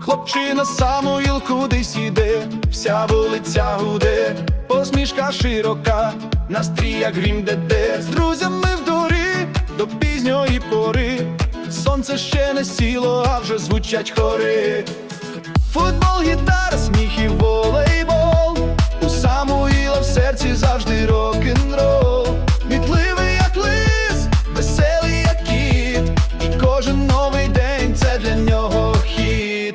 Хлопчина Самуїл кудись іде, вся вулиця гуде, посмішка широка, настрій як грім деде. З друзями в дорі до пізньої пори. Сонце ще не сіло, а вже звучать хори. Новий день це для нього хід.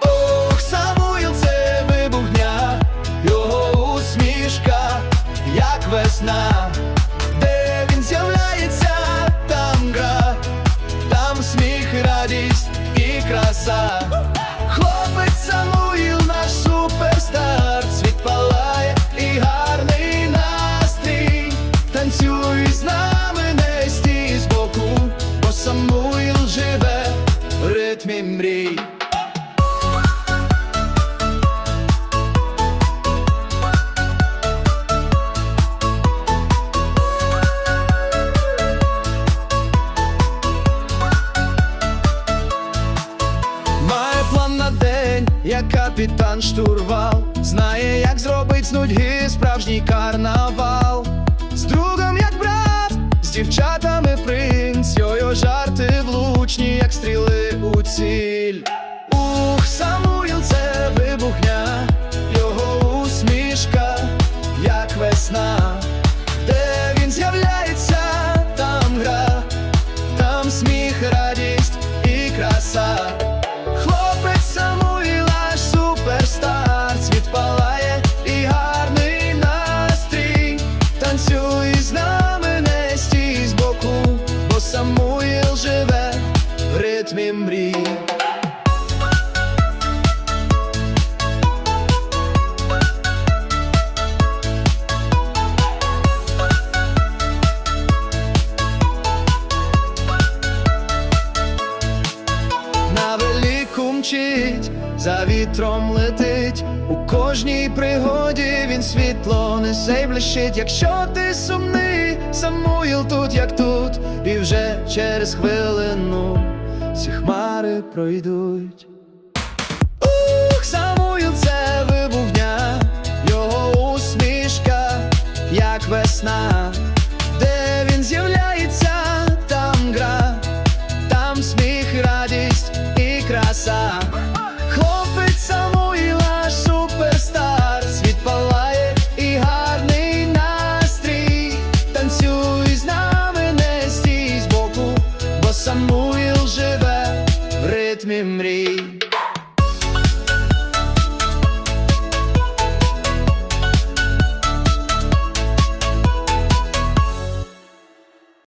Ох, Самуїл це вибух дня, його усмішка, як весна. Ритмі мрій. Як капітан штурвал, знає, як зробить з нудьги справжній карнавал. З другом, як брат, з дівчатами принц, його жарти влучні, як стріли ціль. Ух, Самуїл, це ритмі мрій. мчить, за вітром летить, у кожній пригоді він світло несе й блищить. Якщо ти сумний, Самуїл тут, як тут, і вже через хвилину хмари пройдуть. Ух, Самуїл, це вибув дня, його усмішка, як весна, memory